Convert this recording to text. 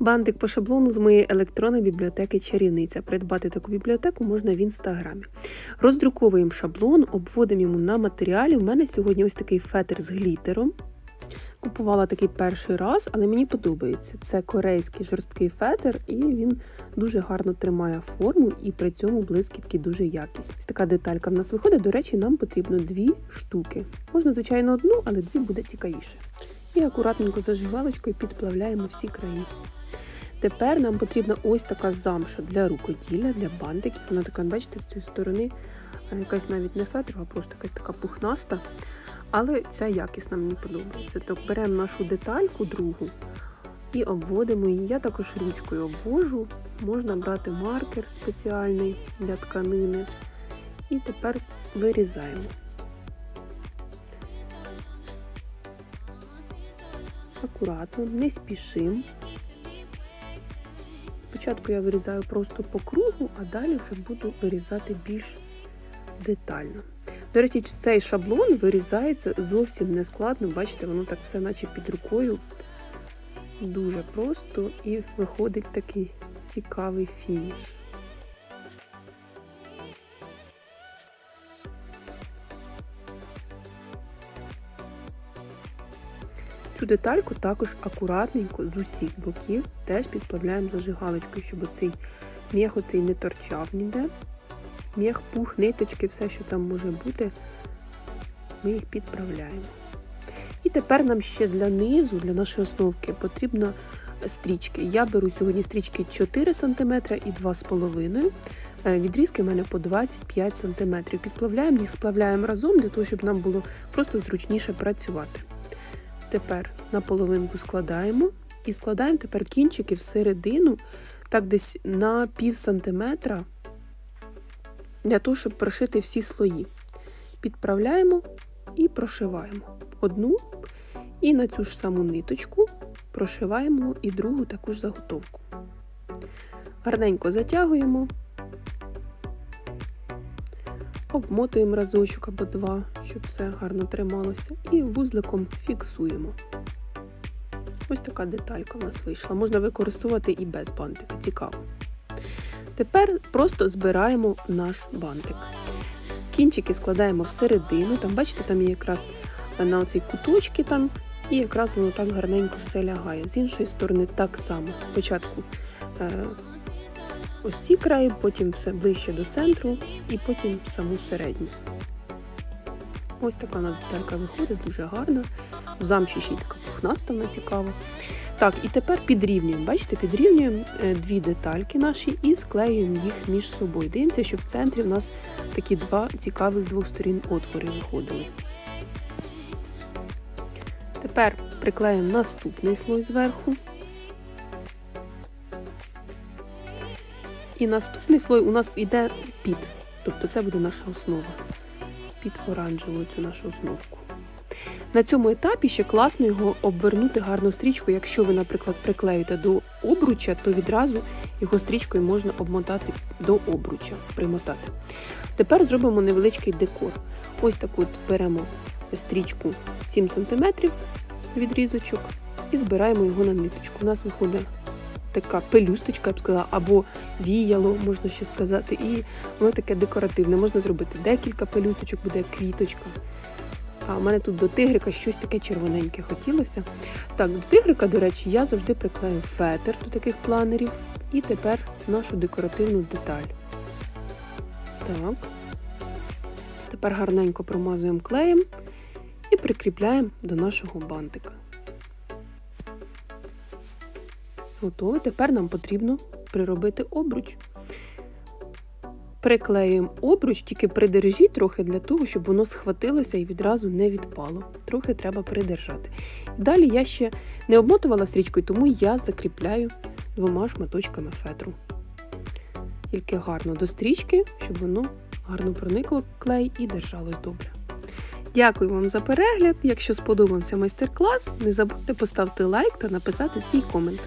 Бантик по шаблону з моєї електронної бібліотеки Чарівниця. Придбати таку бібліотеку можна в інстаграмі. Роздруковуємо шаблон, обводимо йому на матеріалі. У мене сьогодні ось такий фетр з глітером. Купувала такий перший раз, але мені подобається. Це корейський жорсткий фетр, і він дуже гарно тримає форму, і при цьому блискітки дуже якісні. Ось така деталька в нас виходить. До речі, нам потрібно дві штуки. Можна, звичайно, одну, але дві буде цікавіше. І акуратненько зажигалочкою підплавляємо всі краї. Тепер нам потрібна ось така замша для рукоділля, для бантиків. Вона така, бачите, з цієї сторони якась навіть не фетр, а просто якась така пухнаста. Але ця якісна мені подобається. Так беремо нашу детальку другу і обводимо її. Я також ручкою обвожу. Можна брати маркер спеціальний для тканини. І тепер вирізаємо. Акуратно, не спішимо. Спочатку я вирізаю просто по кругу, а далі вже буду вирізати більш детально. До речі, цей шаблон вирізається зовсім не складно. Бачите, воно так все наче під рукою. Дуже просто і виходить такий цікавий фініш. Цю детальку також акуратненько з усіх боків теж підплавляємо зажигалочкою, щоб цей м'ях оцей не торчав ніде. М'ях, пух, ниточки, все, що там може бути, ми їх підправляємо. І тепер нам ще для низу, для нашої основки, потрібно стрічки. Я беру сьогодні стрічки 4 см і 2,5 Відрізки в мене по 25 см. Підплавляємо їх, сплавляємо разом, для того, щоб нам було просто зручніше працювати. Тепер на половинку складаємо і складаємо тепер кінчики всередину, так десь на пів сантиметра для того, щоб прошити всі слої. Підправляємо і прошиваємо одну, і на цю ж саму ниточку прошиваємо і другу таку ж заготовку. Гарненько затягуємо, обмотуємо разочок або два, щоб все гарно трималося, і вузликом фіксуємо. Ось така деталька в нас вийшла. Можна використовувати і без бантика. Цікаво. Тепер просто збираємо наш бантик. Кінчики складаємо всередину, там, бачите, там є якраз на оцій куточки там, і якраз воно так гарненько все лягає. З іншої сторони, так само. Спочатку е, ось ці краї, потім все ближче до центру, і потім саму середню. Ось така у нас деталька виходить, дуже гарна. В замші ще й така пухнаста, вона цікава. Так, і тепер підрівнюємо. Бачите, підрівнюємо дві детальки наші і склеюємо їх між собою. Дивимося, щоб в центрі в нас такі два цікавих з двох сторін отвори виходили. Тепер приклеїмо наступний слой зверху. І наступний слой у нас йде під, тобто це буде наша основа. Під оранжеву цю нашу основку. На цьому етапі ще класно його обвернути гарно стрічкою. Якщо ви, наприклад, приклеїте до обруча, то відразу його стрічкою можна обмотати до обруча, примотати. Тепер зробимо невеличкий декор. Ось таку от беремо стрічку 7 см відрізочок і збираємо його на ниточку. У нас виходить така пелюсточка, я б сказала, або віяло, можна ще сказати, і воно таке декоративне. Можна зробити декілька пелюсточок, буде квіточка. А у мене тут до тигрика щось таке червоненьке хотілося. Так, до тигрика, до речі, я завжди приклею фетр до таких планерів. І тепер нашу декоративну деталь. Так. Тепер гарненько промазуємо клеєм і прикріпляємо до нашого бантика. Готово. Тепер нам потрібно приробити обруч. Приклеюємо обруч, тільки придержіть трохи для того, щоб воно схватилося і відразу не відпало. Трохи треба придержати. Далі я ще не обмотувала стрічкою, тому я закріпляю двома шматочками фетру. Тільки гарно до стрічки, щоб воно гарно проникло клей і держалось добре. Дякую вам за перегляд. Якщо сподобався майстер-клас, не забудьте поставити лайк та написати свій комент.